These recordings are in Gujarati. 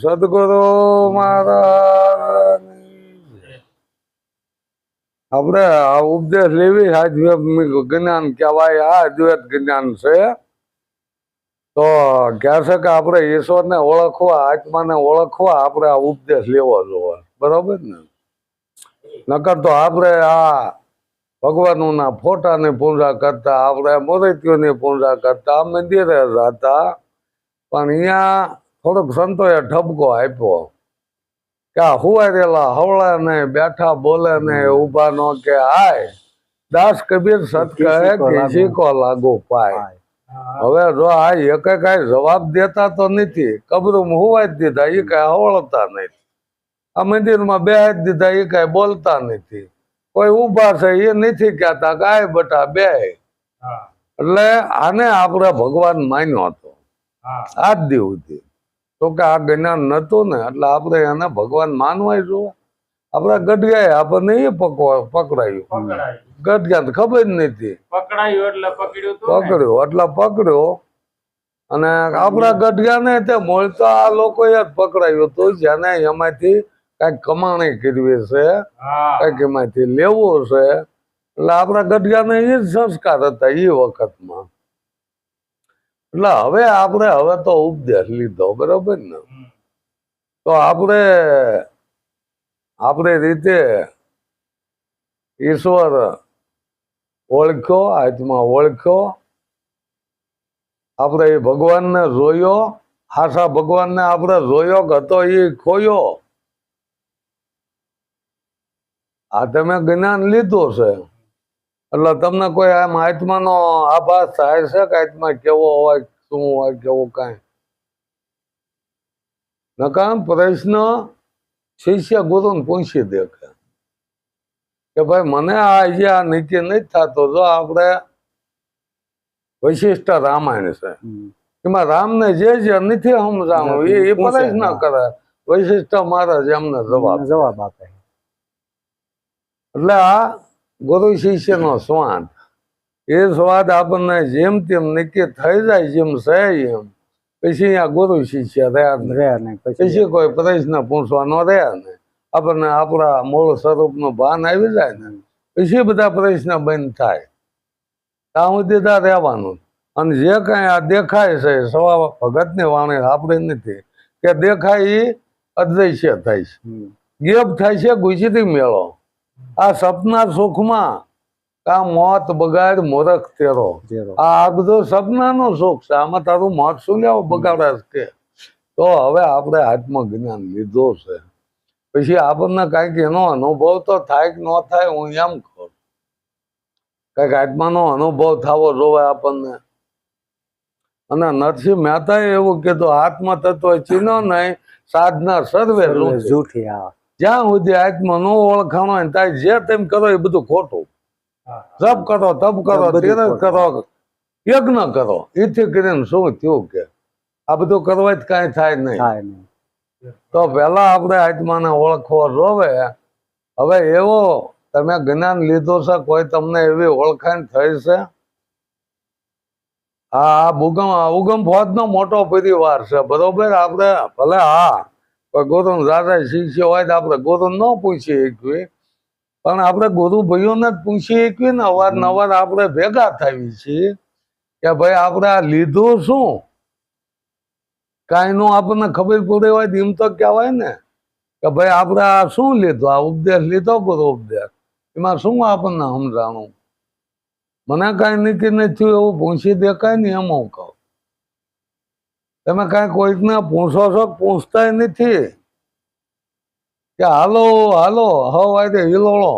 સદગુરુ મહારાજ. આપણે આ ઉપદેશ લેવી આધ્યાત્મિક જ્ઞાન કહેવાય આ અદ્વૈત જ્ઞાન છે. તો કહેશે કે આપણે ઈશ્વરને ઓળખવા, આત્માને ઓળખવા આપણે આ ઉપદેશ લેવો જોવે. બરોબર ને? નકર તો આપણે આ ભગવાનના ફોટાની પૂજા કરતા, આપણે મૂર્તિઓની પૂજા કરતા, મંદિરે જતા, પણ અહીંયા થોડોક સંતોએ ઠપકો આપ્યો કે આ હુવારેલા હવળે ને બેઠા બોલે ને ઊભા નો કે આય દાસ કબીર સત કહે કિસી કો લાગુ પાય. હવે જો આ એક કાંઈ જવાબ દેતા તો નથી કબરું હુવાઈ જ દીધા એ કાંઈ હવળતા નથી. આ મંદિરમાં બે જ દીધા એ કાંઈ બોલતા નથી. કોઈ ઊભા છે એ નથી કહેતા કાય બટા બે. એટલે આને આપણે ભગવાન માન્યો હતો. આજ દિવસથી તો કે આ જ્ઞાન નતું ને એટલે આપણે એને ભગવાન માનવાય જોવે આપણે ગઢગાય આપણને એ પકડાયું. ગઢિયા ખબર જ નથી પકડાયું એટલે પકડ્યું ને. અને આપણા ગઢિયાને તે મૂળ તો આ લોકોએ જ પકડાયું હતું જેને એમાંથી કંઈક કમાણી કરવી છે કંઈક એમાંથી લેવું છે. એટલે આપણા ગઢિયાને એ જ સંસ્કાર હતા એ વખતમાં. એટલે હવે આપણે હવે તો ઉપદેશ લીધો બરોબર ને? તો આપણે આપણે રીતે ઈશ્વર ઓળખ્યો આત્મા ઓળખ્યો આપણે એ ભગવાનને જોયો હાસા ભગવાનને આપણે જોયો કે હતો એ ખોયો. આ તમે જ્ઞાન લીધું છે. એટલે તમને કોઈ આમ આત્માનો આભાસ થાય છે કે આત્મા કેવો હોય શું હોય કેવું કાંઈ? નકામ પ્રશ્ન શિષ્ય ગુરુને પૂછી દે કે ભાઈ મને આ જે આ નીચે નથી થતો જો આપણે વૈશિષ્ટ રામાયણ છે. એમાં રામને જે જે નથી સમજાણું એ એ પ્રશ્ન કરે. વૈશિષ્ટ મહારાજ એમને જવાબ જવાબ આપે. એટલે આ ગુરુ શિષ્યનો સ્વાદ. એ સ્વાદ આપણને જેમ તેમ નક્કી થઈ જાય જેમ છે એમ. પછી આ ગુરુ શિષ્ય રહ્યા રહ્યા નહીં. પછી કોઈ પ્રશ્ન પૂછવાનો રહ્યા નહીં આપણને આપણા મૂળ સ્વરૂપનું ભાન આવી જાય ને. પછી બધા પ્રશ્ન બંધ થાય. ત્યાં સુધી ત્યાં રહેવાનું. અને જે કાંઈ આ દેખાય છે સવા ભગતની વાણી આપણે નથી કે દેખાય એ અદ્રશ્ય થાય છે. ગેપ થાય છે ગુજરી મેળો. આ સપના સુખમાં આ મોત બગાડ મોરખ તેરો. આ બધું સપનાનો સુખ છે. આમાં તારું મોત શું લેવો? બગાડે કે. તો હવે આપણે આત્મજ્ઞાન લીધો છે. પછી આપણને કાંઈક એનો અનુભવ તો થાય કે ન થાય હું એમ કહું. કાંઈક આત્માનો અનુભવ થવો જોવે આપણને. અને નરસિંહ મહેતાએ એવું કીધું આત્મ તત્વ ચીનો નહીં સાધના સર્વે. જૂઠી આ જ્યાં સુધી આત્મા નો ઓળખાણો હોય ત્યાં જે તેમ કરો એ બધું ખોટું. જપ કરો તપ કરો તીરથ કરો યજ્ઞ કરો. એથી કરીને શું થયું કે આ બધું કરવા જ કાંઈ થાય નહીં. તો પહેલા આપણે આત્માને ઓળખવો જોવે. હવે એવો તમે જ્ઞાન લીધો છે કોઈ તમને એવી ઓળખાણ થઈ છે? આ ભૂગમ ઉગમ ફોજનો મોટો પરિવાર છે બરોબર? આપણે ભલે હા કોઈ ગુરુ દાદા શિષ્ય હોય તો આપણે ગોરુ ન પૂછી શકીએ પણ આપણે ગુરુ ભાઈઓને જ પૂછી શકીએ ને, અવારનવાર આપણે ભેગા થઈએ છીએ કે ભાઈ, આપણે આ લીધું શું? કાંઈનું આપણને ખબર પડે હોય એમ તો કહેવાય ને, કે ભાઈ, આપણે આ શું લીધું? આ ઉપદેશ લીધો ગુરુ ઉપદેશ. એમાં શું આપણને સમજાણું? મને કાંઈ નક્કી નથી થયું, એવું પૂછી દેખાય નહીં એમ કહું. તમે કાંઈ કોઈકને પૂછો છો કે નથી. કે હાલો હાલો હવ આજે હિલોળો.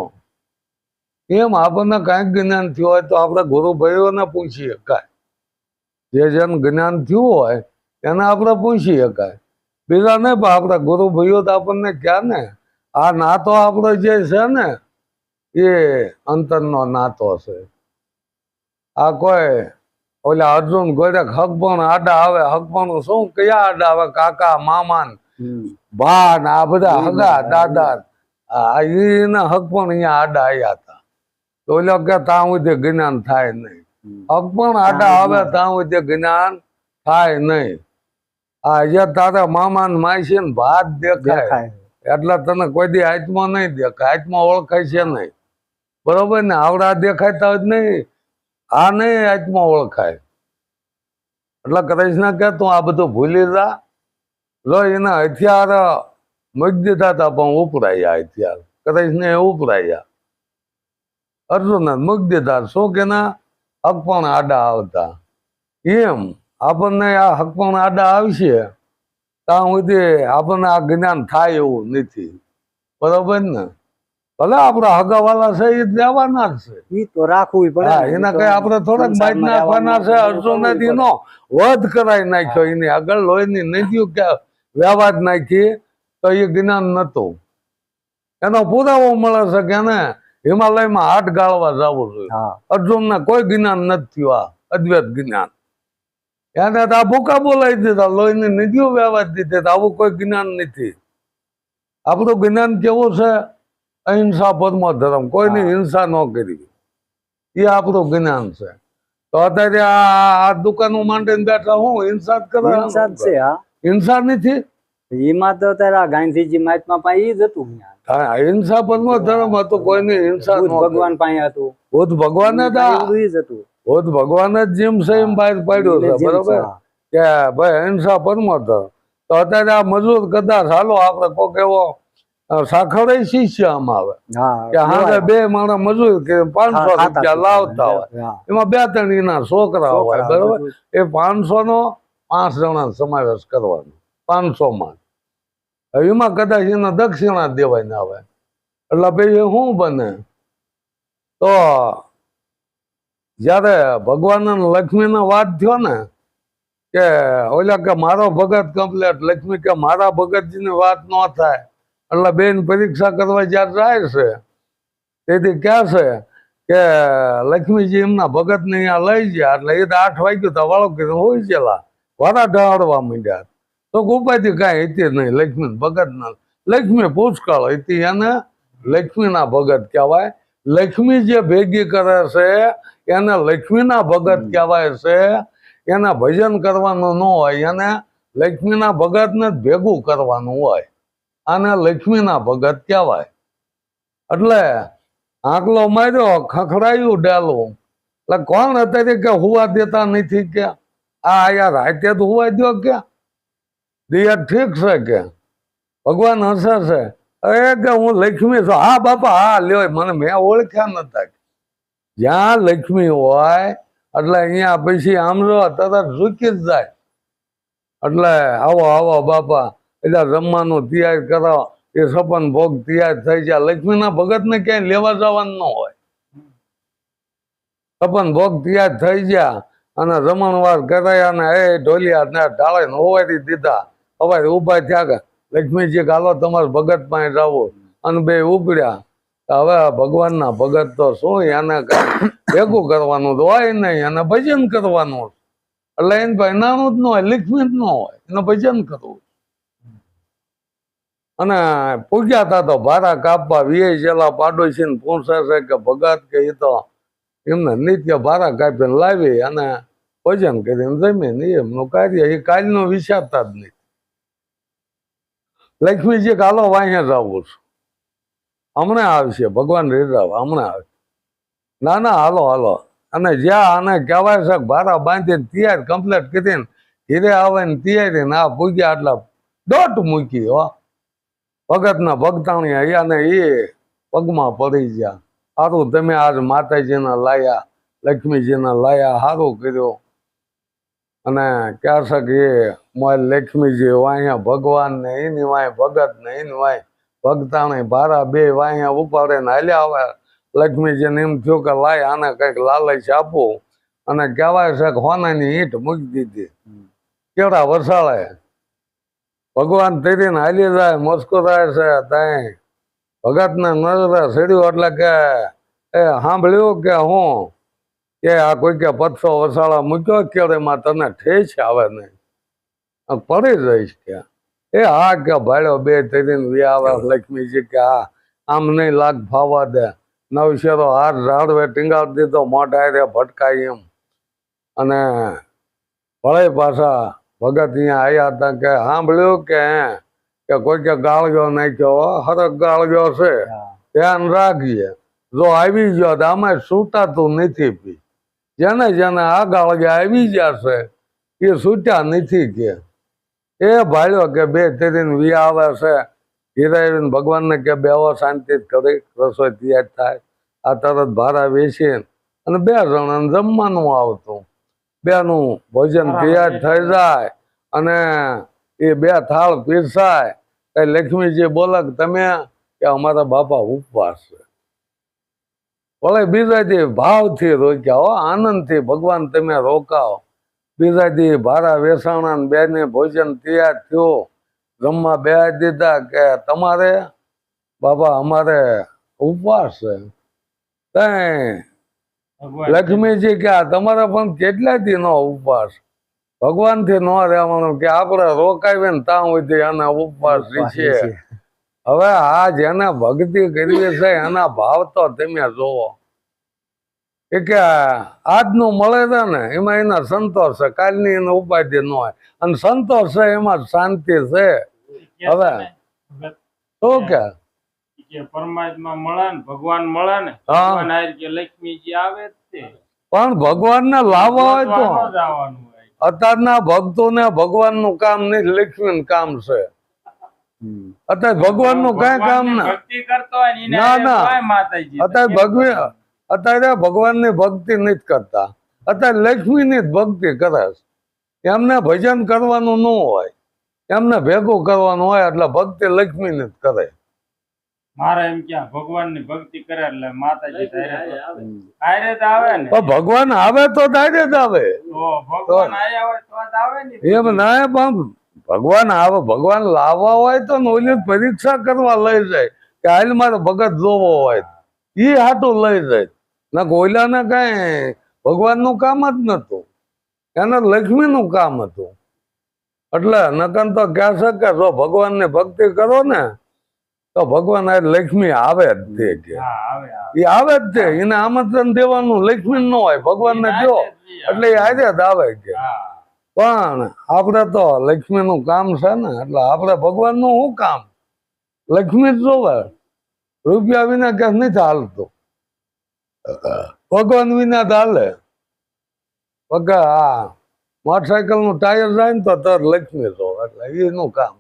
એમ આપણને કાંઈક જ્ઞાન થયું હોય તો આપણે ગુરુભાઈઓને પૂછી શકાય જે જેને જ્ઞાન થયું હોય એને આપણે પૂછી શકાય બીજા નહીં, પણ આપણા ગુરુભાઈઓ તો આપણને ક્યાં ને, આ નાતો આપણો જે છે ને, એ અંતરનો નાતો છે. આ કોઈ ઓલા અર્જુન ગોરખ હકબણ આડા આવે હકબણ શું કયા આડા આવે? કાકા મામાન બા ને આ બધા હગા દાદા. આ એના અહીંયા આડા આવ્યા હતા. તો ઓલો કે ત્યાં સુધી જ્ઞાન થાય નહીં. હમ. પણ આડા આવે ત્યાં સુધી જ્ઞાન થાય નહીં. આ તારા મામા ને માસી ને ભાત દેખાય. દેખાય. એટલે તને કોઈ દી હાથમાં નહીં દેખાય. હાથમાં ઓળખાય છે નહીં. બરોબર ને? આવડા દેખાતા જ નહીં. આ નહીં હાથમાં ઓળખાય. એટલે કૃષ્ણ કે તું આ બધું ભૂલી જા. લો એના હથિયાર મૂકી દીધા હતા પણ ઉપરાયા હથિયાર. કૃષ્ણ એ ઉપરાયા. અર્જુન મૂકી દીધા શું કે ના હક પણ આડા આવતા. એમ આપણને આ હક પણ આડા આવશે, ત્યાં સુધી આપણને આ જ્ઞાન થાય એવું નથી. બરોબર ને? ભલે આપણા હગાવાલા છે એ દેવાના જ છે. એ તો રાખવું પડે ને. એના કઈ આપણે થોડાક બાઈટ નાખવાના છે અડસો અર્જુન નો વધ કરાઈ નાખ્યો એની આગળ લોહીની નદીઓ કે વ્યવહાર નાખી તો એ જ્ઞાન નતું. એનો પુરાવો મળે છે કે એને હિમાલયમાં હાથ ગાળવા જવું જોઈએ. હા. અર્જુનને કોઈ જ્ઞાન નથી થયું આ અદ્વૈત જ્ઞાન. એને તો આ ભૂકા બોલાવી દીધા લોહીની નદીઓ વ્યવહાર દીધી આવું કોઈ જ્ઞાન નથી. આપણું જ્ઞાન કેવું છે? અહિંસા પરમો ધર્મ. કોઈની. હિંસા ન કરી. એ આપણું જ્ઞાન છે. તો અત્યારે આ દુકાનો માંડીને બેઠા હું હિંસા જ કરે. હિંસા છે હા. હિંસા નથી? એમાં તો અત્યારે આ ગાંધીજી મહાત્મા પાસે જ હતું ધર્મ હતું કોઈની હિંસા. ભગવાન પાસે હતું. બુદ્ધ ભગવાન જ હતું. બુદ્ધ ભગવાને જ જેમ છે એમ બહાર પાડ્યું છે બરોબર? કે ભાઈ અહિંસા પરમો ધર્મ. તો અત્યારે આ મજૂર કદાચ હાલો આપણે કોક એવો સાખરે શિષ્ય આમ આવે. કે હારે બે માણસ મજૂર કે પાંચસો રૂપિયા લાવતા હોય. એમાં બે ત્રણ એના છોકરા હોય બરોબર? એ પાંચસો નો પાંચ જણા સમાવેશ કરવાનો પાંચસો માં એમાં કદાચ એના દક્ષિણા દેવાય ના આવે એટલે ભાઈ શું બને? તો જ્યારે ભગવાન લક્ષ્મી લક્ષ્મીનો વાત થયો ને કે ઓલા કે મારો ભગત કમ્પ્લેટ લક્ષ્મી કે મારા ભગતજીની વાત ન થાય. એટલે બેન પરીક્ષા કરવા જ્યારે જાય છે તેથી કહે છે કે લક્ષ્મીજી એમના ભગતને અહીંયા લઈ ગયા એટલે એ તો આઠ વાગ્યું તો વાળો કીધું હોય ગયેલા વારા ઢાળવા માંડ્યા. તો ઉપાધિ કાંઈ હતી નહીં લક્ષ્મી ભગતના લક્ષ્મી પુષ્કળ હતી એને લક્ષ્મીના ભગત કહેવાય. લક્ષ્મી જે ભેગી કરે છે એને લક્ષ્મીના ભગત. કહેવાય છે. એને ભજન કરવાનું ન હોય એને લક્ષ્મીના ભગતને જ ભેગું કરવાનું હોય. આને લક્ષ્મીના ભગત કહેવાય. એટલે આંકલો માર્યો, ખખડાયું ડેલું. એટલે કોણ અત્યારે કે હોવા દેતા નથી કે? આ યાર રાતે તો હોવા દો કે? દિયા ઠીક છે કે? ભગવાન હશે છે. અરે કે હું લક્ષ્મી છું. હા બાપા, હા, લ્યો, મને મેં ઓળખ્યા નતા જ્યાં લક્ષ્મી હોય, એટલે અહીંયા પછી આમ જો તરત ઝૂકી જ જાય. એટલે આવો આવો બાપા એટલે રમવાનું તૈયાર કરવા. એ સપન ભોગ તૈયાર થઈ જાય. લક્ષ્મીના ભગતને ક્યાંય લેવા જવાનું ન હોય. સપન ભોગ તૈયાર થઈ ગયા અને રમણવાર કરાયા અને એ ઢોલિયા ને ઢાળે હોવાથી દીધા. હવે ઊભા થયા કે, લક્ષ્મીજી ગાલો તમારે ભગત પાસે જવું અને બે ઉપડ્યા. હવે ભગવાનના ભગત તો શું એને ભેગું કરવાનું તો હોય નહીં. એને ભજન કરવાનું એટલે એને ભાઈ નાનું જ ન હોય લક્ષ્મી જ ન હોય. એને ભજન કરવું અને પૂગ્યા તા તો ભારા કાપવા વીએ જેલા પાડોશી ને પૂછે છે કે ભગત કે એ તો એમને નિત્ય ભારા કાપીને લાવી અને ભજન કરીને જમીન એમનું કાર્ય એ કાલનો વિચારતા જ નહીં. લક્ષ્મીજી કાલો વાંહે આવું છું. હમણાં આવશે, ભગવાન રીરાવ હમણાં આવશે. ના ના, હાલો હાલો. અને જ્યાં આને કહેવાય છે ભારા બાંધીને તૈયાર કમ્પ્લીટ કરીને હીરે આવે ને તૈયારી ને આ પૂગ્યા આટલા દોટ મૂકી, હો. ભગતના ભગતાણી અહીંયા ને એ પગમાં પડી ગયા. સારું તમે આજ માતાજીના લાયા લક્ષ્મીજીના લાયા સારું કર્યું. અને ક્યાં કે એ મોય લક્ષ્મીજી વાઅહીંયા ભગવાન ને એની વાય ભગત ને એની વાય ભગતાણી ભારા બે વાઅહીંયા ઉપાડે ને હાલ્યા આવે. લક્ષ્મીજીને એમ થયું કે લાય આને કંઈક લાલચ આપું. અને કહેવાય છે કે હોનાની ઈંટ મૂકી દીધી. કેવડા વરસાળે ભગવાન તરીને હાલી જાય થાય છે ત્યાં ભગતને નજરે સીડ્યું એટલે કે એ સાંભળ્યું કે હું કે આ કોઈ કે પથ્થો વસાળા મૂક્યો કેળેમાં તને ઠેસ આવે નહીં. પડી જઈશ ત્યાં. એ હા કે ભાડ્યો બે તરીને વી આવે, લક્ષ્મીજી કે હા, આમ નહીં લાગ ફાવા દે. નવશેરો હાર ઝાડવે ટીંગાડી દીધો, મોઢા રે ભટકાય એમ. અને ભળે પાછા ભગત અહીંયા આવ્યા હતા કે સાંભળ્યું કે કે કોઈ કે ગાળગ્યો નાખ્યો હરક ગાળગ્યો છે. ધ્યાન રાખીએ જો આવી ગયો તો અમે છૂટાતું નથી પી જેને જેને આ ગાળગ્યા આવી છે એ છૂટ્યા નથી કે. એ ભાળ્યો કે બે તેરીને વી આવે છે. હીરાવીને ભગવાનને કે બેવો શાંતિ કરી રસોઈ તૈયાર થાય. આ તરત ભારા વેચીને અને બે જણાને જમવાનું આવતું. બેનું ભોજન તૈયાર થઈ જાય અને એ બે થાળ પીરસાય. તો લક્ષ્મીજી બોલે તમે કે અમારા બાપા ઉપવાસ છે. ભલે બીજાથી ભાવથી રોક્યા હો આનંદથી ભગવાન તમે રોકાઓ. બીજાથી ભારા વેસાણા ને બેને ભોજન તૈયાર થયો. જમવા બે દીધા કે તમારે બાબા અમારે ઉપવાસ છે. ભગવાન લક્ષ્મીજી કે તમારા પણ કેટલા થી નો ઉપવાસ? ભગવાનથી ન રહેવાનું કે આપડે રોકાવીએ ને ત્યાં હોય એના ઉપવાસ છે હવે આ જેને ભક્તિ કરવી છે એના ભાવ તો તમે જોવો. એ કે આજનું મળે છે ને એમાં એના સંતોષ છે. કાલની એને ઉપાધિ ન હોય. અને સંતોષ છે એમાં શાંતિ છે. હવે. શું કે કે પરમાત્મા મળે ને ભગવાન મળે ને ભગવાન કે લક્ષ્મીજી આવે તે. પણ ભગવાનને લાવવા હોય તો. અત્યારના ભક્તોને ભગવાનનું કામ નહીં લક્ષ્મીનું કામ છે. અત્યારે ભગવાનનું કઈ કામ ના. ને ના, ના. માતાજી અત્યારે ભગવી અત્યારે ભગવાનની ભક્તિ નથી કરતા. અત્યારે લક્ષ્મીની જ ભક્તિ કરે છે. એમને ભજન કરવાનું ન હોય. એમને ભેગું કરવાનું હોય એટલે ભક્તિ લક્ષ્મી ને જ કરે. મારે એમ ક્યાં ભગવાનની ભક્તિ કરે એટલે માતાજી આવે. ને. ભગવાન આવે તો ડાયરેક્ટ આવે. તો ભગવાન આયા હોય તો જ આવે ને. એમ ના પણ ભગવાન આવે ભગવાન લાવવા હોય તો ને ઓલી પરીક્ષા કરવા લઈ જાય. કે હાલ મારે ભગત જોવો હોય. એ હાટું લઈ જાય. ના કોયલાને કઈ ભગવાનનું કામ જ નતું એને લક્ષ્મીનું કામ હતું. એટલે નકન તો કહે છે કે જો ભગવાનની ભક્તિ કરો ને તો ભગવાન આ લક્ષ્મી આવે જ તે કે. એ આવે જ તે. એને આમંત્રણ દેવાનું લક્ષ્મી ન હોય ભગવાનને જો એટલે એ આજે જ આવે કે. પણ આપણે તો લક્ષ્મીનું કામ છે ને એટલે આપણે ભગવાનનું શું કામ? લક્ષ્મી જ જોવે. રૂપિયા વિના કે નથી ચાલતું ભગવાન વિના ચાલે પગ આ મોટરસાયકલનું ટાયર જાય ને તો તર લક્ષ્મી જોવે. એટલે એનું કામ.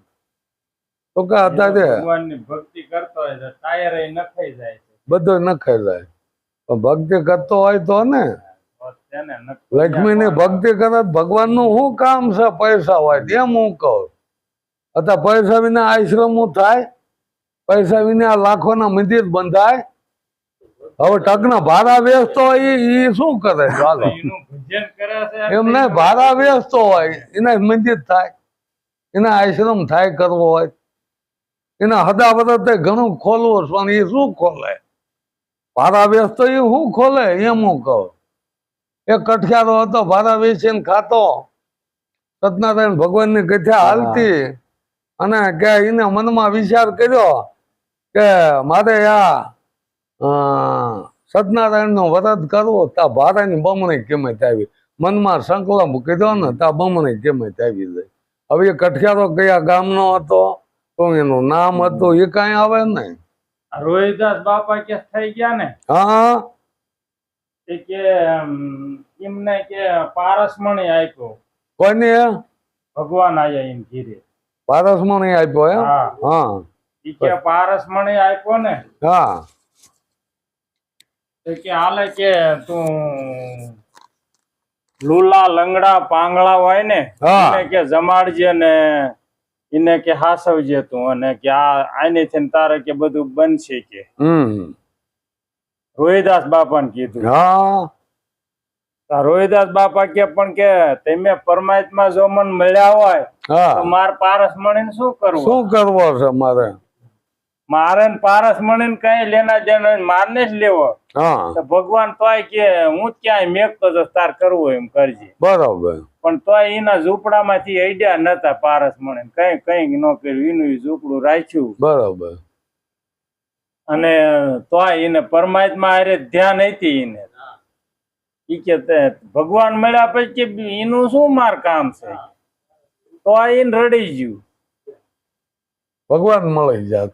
તો કે અત્યારે ભગવાનની ભક્તિ કરતો હોય તો ટાયર નખાઈ જાય બધું નખાઈ જાય. પણ ભક્તિ કરતો હોય તો ને. લક્ષ્મી ની ભક્તિ કરે ભગવાનનું શું કામ છે? પૈસા હોય એમ હું કહું. અથવા પૈસા વિના આશ્રમ થાય પૈસા વિના લાખોના મંદિર બંધાય. હવે ટકના ભાડા વેચતો હોય ઈ શું કરે? ચાલો. એનું ભજન કરે છે એમ નહીં ભાડા વેચતો હોય એના મંદિર થાય એના આશ્રમ થાય કરવો હોય. એના હદા બધા ઘણું ખોલવું સ્વામી એ શું ખોલે? ભારાવેશ વેચતો એ શું ખોલે? એમ હું કહું. એ કઠિયારો હતો ભાડા વેચીને ખાતો. સત્યનારાયણ ભગવાનની કથા હાલતી. અને કે એને મનમાં વિચાર કર્યો કે મારે આ સત્યનારાયણ સત્યનારાયણનો વ્રત કરવો તા ભારાની બમણી કિંમત આવી મનમાં સંકલ્પ કીધો ને તા બમણી કિંમત આવી જાય હવે એ કઠિયારો કયા ગામનો હતો? તો એનું નામ હતું એ કઈ આવે ને રોહિદાસ બાપા કે થઈ ગયા ને હા. કે એમને કે પારસમણી આપ્યો. કોને? ભગવાન આયા એમ ઘીરે. પારસમણી આપ્યો એમ? હા. એ ઈ કે પારસમણી આપ્યો ને હા. તો કે હાલે કે તું લુલા લંગડા પાંગળા હોય ને કે જમાડજે ને એને કે હાસવજે તું અને કે આ આનેથી ને તારે કે બધું બનશે કે. રોહિદાસ બાપાને કીધું. હા. રોહિદાસ બાપા કે પણ કે તમે પરમાત્મા જો મન મળ્યા હોય તો માર પારસ મળીને શું કરવું? શું કરવો છે મારે? મારે પારસ મળીને કઈ લેના દેના મારને જ લેવો. ભગવાન તોય કે હું જ ક્યાંય મેકતો તો તાર કરવું એમ કરજે. બરોબર. પણ તોય એના ઝૂંપડામાંથી અડ્યા નતા પારસ મળે કઈ કઈ ન કર્યું. એનું ઝૂંપડું રાખ્યું. બરોબર. અને તોય એને પરમાત્મા હારે ધ્યાન હતી એને. ઈ કે ભગવાન મળ્યા પછી કે એનું શું માર કામ છે? તો ઈને રડી ગયું. ભગવાન મળી જાત.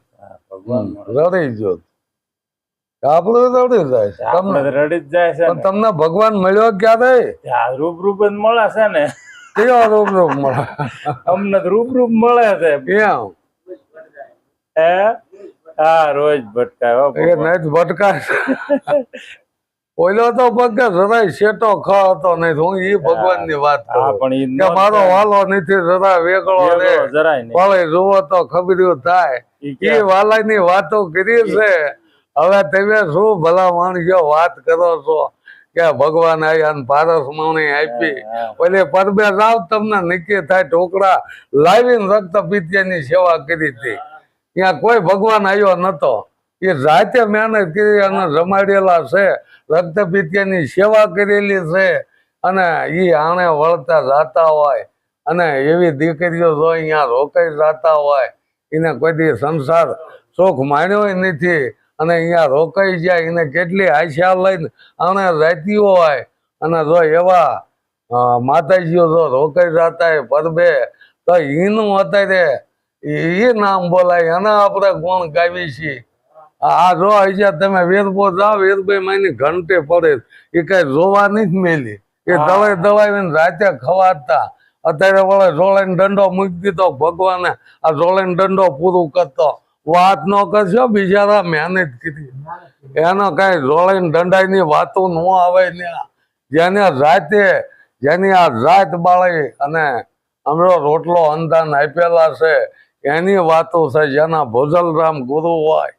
ભગવાન રડી જોત આપણું રડી જાય છે. તમને રડી જ જાય છે પણ તમને ભગવાન મળ્યો ક્યારે આ રૂપ રૂપ જ મળે છે ને. કયો રૂપ રૂપ મળે? અમને તો રૂપ રૂપ મળે છે. એમ હે હા રોજ ભટકાય એ નહીં ભટકાય. ઓઈલો તો પગ જરાય શેટો ખ હતો નહીં હું ઈ ભગવાનની વાત પણ કે મારો વાલો નથી જરા વેગળો રે જરાય જુઓ તો ખબર્યું થાય. એ વાલા ની વાતો કરી છે. હવે તમે શું ભલા માણસો વાત કરો છો કે ભગવાન આયા ને પારસ માણી આપી. ઓલે પરબે રાવ તમને નક્કી થાય ઢોકળા લાવીને રક્ત પિત્યાની સેવા કરી હતી. ત્યાં કોઈ ભગવાન આવ્યો નતો. એ જાતે મહેનત કરી અને જમાડેલા છે રક્ત પિત્યાની સેવા કરેલી છે અને એ આણે વળતા જાતા હોય અને એવી દીકરીઓ જો અહીંયા રોકાઈ જાતા હોય એને કોઈ દી સંસાર સુખ માણ્યો નથી. અને અહીંયા રોકાઈ જાય એને કેટલી આશા લઈને અને રહેતી હોય. અને જો એવા માતાજીઓ જો રોકાઈ જતા હોય પરબે તો એનું અત્યારે એ નામ બોલાય એના આપણે ગુણ ગાવી છીએ. આ જો અહીંયા તમે વીરપો જાઓ વેરભાઈ માની ઘંટે પડે એ કઈ જોવા જ મેલી. એ દવાઈ દવાઈ રાતે ખવાતા અત્યારે વળે જોડાઈને દંડો મૂકી દીધો ભગવાને. આ જોડાઈને દંડો પૂરું કરતો. વાત ન કરશો બિચારા મહેનત કીધી. એનો કઈ જોડાઈને દંડાઈની વાતો ન આવે જેને રાતે, જેની આ રાત બાળી અને અમરો રોટલો અંદાન આપેલા છે, એની વાતો છે જેના ભોજલરામ ગુરુ હોય.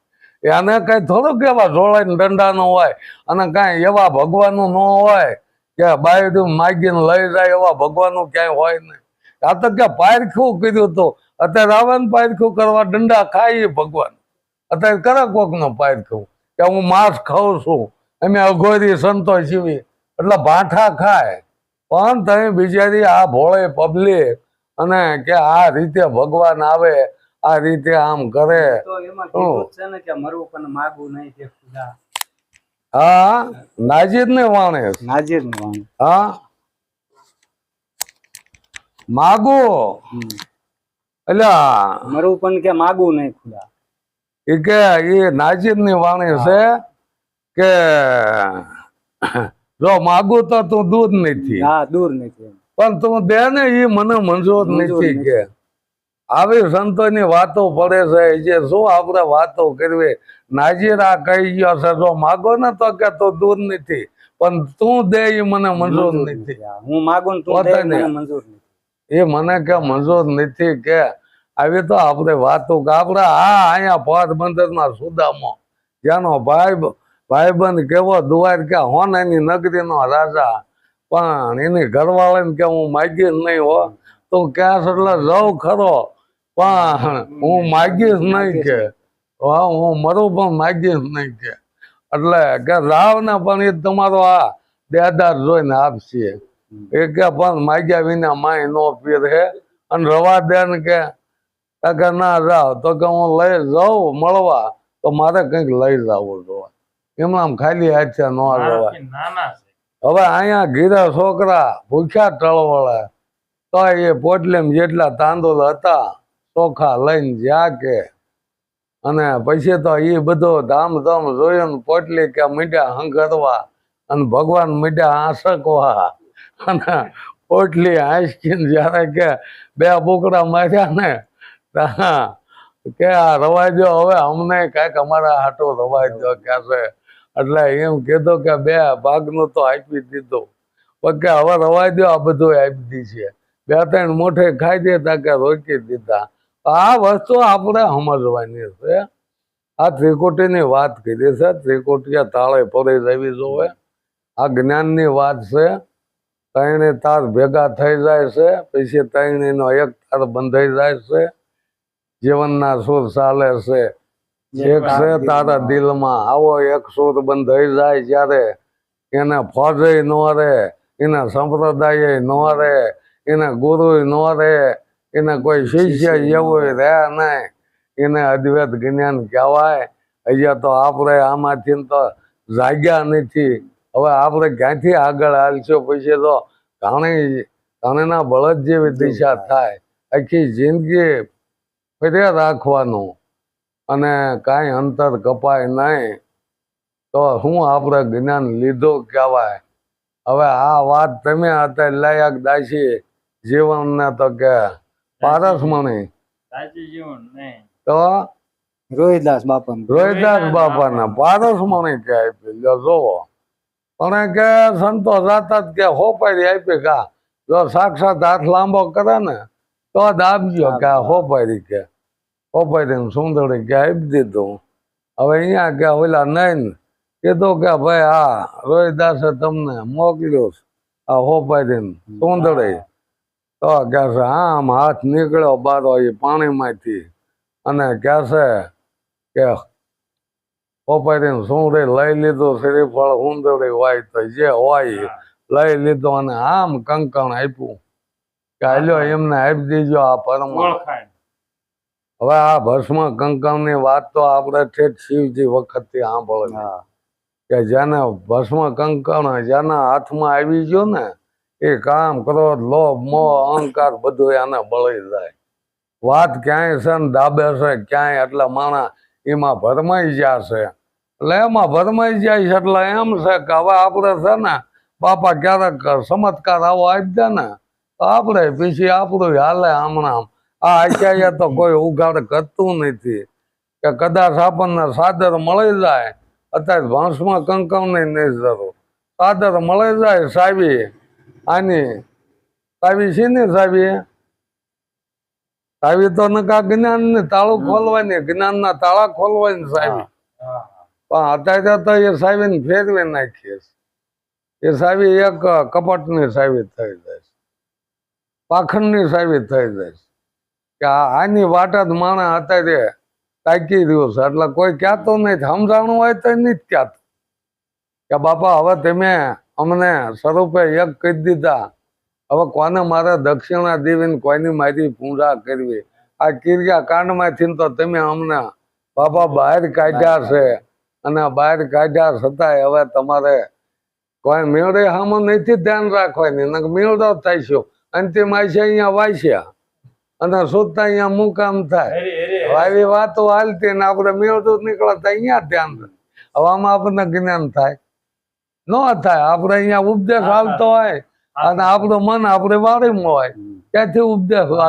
એને કઈ થોડુંક એવા જોડાઈને દંડાનો હોય અને કઈ એવા ભગવાનનું ન હોય કે બાયડું માગીને લઈ જાય એવા ભગવાનનું ક્યાંય હોય નહીં. આ તો કે પારખું કીધું હતું અત્યારે રાવણ ને પારખું કરવા દંડા ખાઈએ ભગવાન. અત્યારે કરે કોકનો પારખું કે હું માંસ ખાઉં છું અમે અઘોરી સંતો જીવી એટલે ભાંઠા ખાય. પણ તમે બિચારી આ ભોળે પબ્લિક અને કે આ રીતે ભગવાન આવે આ રીતે આમ કરે. તો એમાં કીધું જ છે ને કે મરવું પણ માગવું નહીં તે ખુદા. હા નાજીદ ને વાણે નાજીરનું વાંક. હા. માગો. એટલે મરવું પણ કે માગવું નહીં ખુદા. એ કે એ નાજીદની વાણી છે કે જો માગું તો તું દૂધ નથી. હા દૂર નથી પણ તું દે ને એ મને મંજૂર નથી. કે. આવી સંતોની વાતો પડે છે જે શું આપણે વાતો કરવી? નાજીરા કહી ગયો છે જો માગો ને તો કે તો દૂર નથી. પણ તું દે એ મને મંજૂર નથી. હું. માગું તું દે મને મંજૂર નથી. એ મને કે, મંજૂર નથી કે. આવી તો આપણે વાતો કે આપણે આ અહીંયા પોરબંદરમાં સુદામો. જેનો ભાઈ ભાઈબંધ કેવો દુવાર કે હોનાની નગરીનો રાજા. પણ એની ઘરવાળાને કે હું માગીશ નહીં હો. તો ક્યાં એટલે જઉં ખરો. પણ હું માગીશ નહીં કે. હા, હું મરું પણ માગીશ નહીં કે. એટલે કે રાવ ને પણ એ તમારો આ દેદાર જોઈને આપશે. એ કે પણ માગ્યા વિના માય નો પીરે અને રવા દે ને કે કે ના જાવ તો કે હું લઈ જાઉં મળવા. તો મારે કંઈક લઈ જવું જોવા. એમાં આમ ખાલી હાથે ન જવાય હવે અહીંયા ઘીરા છોકરા ભૂખ્યા ટળવળે. તો એ પોટલેમ જેટલા તાંદુલ હતા ચોખા લઈને જ્યાં કે. અને પછી તો એ બધો ધામધમ જોયું ને પોટલી કે મીઠા હંગરવા. અને ભગવાન મીઠા આંસકવા. અને ઓટલી આંસકીને જ્યારે કે બે બોકડા માર્યા ને કે આ રવા દો હવે અમને કાંઈક અમારા હાટો રવા દો કે છે એટલે એમ કીધું કે બે ભાગનું તો આપી દીધું. કે હવે રવા દો આ બધું આપી દી છે. બે ત્રણ મોઠે ખાઈ દેતા કે રોકી દીધા. આ વસ્તુ આપણે સમજવાની છે. આ ત્રિકોટીની વાત કરી છે. ત્રિકોટીયા તાળે પડે જવી જોવે આ જ્ઞાનની વાત છે. ત્રણે તાર ભેગા થઈ જાય છે પછી ત્રણેયનો એક તાર બંધાઈ જાય છે જીવનના સુર ચાલે છે. એક છે તારા દિલમાં આવો એક સુર બંધાઈ જાય જ્યારે એને ફોજય ન રહે એના સંપ્રદાય ન રહે એના ગુરુ ન રહે એને કોઈ શિષ્ય એવું રહે નહીં. એને અદ્વૈત જ્ઞાન કહેવાય. અહીંયા તો આપણે આમાંથી તો જાગ્યા નથી. હવે આપણે ક્યાંથી આગળ હાલશો પછી તો ઘણી ઘણીના બળદ જેવી દિશા થાય. આખી જિંદગી ફર્યા રાખવાનું. અને કાંઈ અંતર કપાય નહીં. તો શું આપણે જ્ઞાન લીધું કહેવાય. હવે આ વાત તમે હતા લાયક દાસી જીવનને તો કે પારસમણી તો? રોહિદાસ બાપા રોહિદાસ બાપાના પારસમણી કે આપી. લ્યો જોવો પણ કે સંતો જાતા જ કે હોપારી આપી કા જો સાક્ષાત હાથ લાંબો કરે ને તો જ આપજો કે હોપારી કે. હોપારી સુંદરી કે આપી દીધું. હવે અહીંયા કે ઓલા નહીં કીધું કે ભાઈ આ રોહિદાસે તમને મોકલ્યો આ હોપારી સુંદરી. તો કે છે આમ હાથ નીકળ્યો બારો એ પાણીમાંથી. અને કહેશે છે કે પોપારીને સુંદરી લઈ લીધું શ્રીફળ સુંદરી હોય તો જે હોય લઈ લીધો અને આમ કંકણ આપ્યું. કે હાલ્યો એમને આપી દેજો આ પરમ હવે આ ભસ્મ કંકણની વાત તો આપણે ઠેઠ શિવજી વખતથી સાંભળે કે જેને ભસ્મ કંકણ જેના હાથમાં આવી ગયો ને એ કામ ક્રોધ લોભ મોહ અહંકાર બધું એને બળી જાય. વાત ક્યાંય છે ને દાબે છે ક્યાંય એટલે માણા એમાં ભરમાઈ જશે એટલે એમાં ભરમાઈ જાય છે એટલે એમ છે કે હવે આપણે છે ને, બાપા ક્યારેક ચમત્કાર આવો આપી દે ને, તો આપણે પછી આપણું હાલે હમણાં. આ આખ્યા તો કોઈ ઉઘાડ કરતું નથી. કે કદાચ આપણને સાદર મળી જાય, અત્યારે ભાંસમાં કંકવની નહીં જરૂર. સાદર મળી જાય સાવી. આની સાવી છે ને સાવી? સાવી તો નકા જ્ઞાન ને તાળું ખોલવાની જ્ઞાનના તાળા ખોલવાની સાવી પણ અત્યારે તો એ સાવીને ફેરવી નાખીએ એ સાવી એક કપટની સાવી થઈ જાય છે. પાખંડની સાવી થઈ જાય કે આની વાટ જ માણસ અત્યારે તાકી રહ્યું છે. એટલે કોઈ કહેતો નહીં. સમજાણું હોય તો નહીં જ કહેતું કે બાપા હવે તમે અમને સ્વરૂપે એક કહી દીધા. હવે કોને મારે દક્ષિણા દેવીને કોઈની મારી પૂજા કરવી? આ કિર્યા કાંડમાંથી તો તમે અમને બાબા બહાર કાઢ્યા છે. અને બહાર કાઢ્યા છતાંય હવે તમારે કોઈ મેળે આમાં નથી ધ્યાન રાખવાની. મેળો થાય છે અંતિમ આશે અહીંયા વાંચ્યા અને સુધતા અહીંયા મુકામ થાય. આવી વાતો હાલતી ને આપણે મેળતું નીકળતા અહીંયા ધ્યાન. હવે આમાં આપણને જ્ઞાન થાય. ન થાય. આપણે અહીંયા ઉપદેશ આવતો હોય. અને આપણું મન આપણે વાળીમાં હોય. ત્યાંથી ઉપદેશ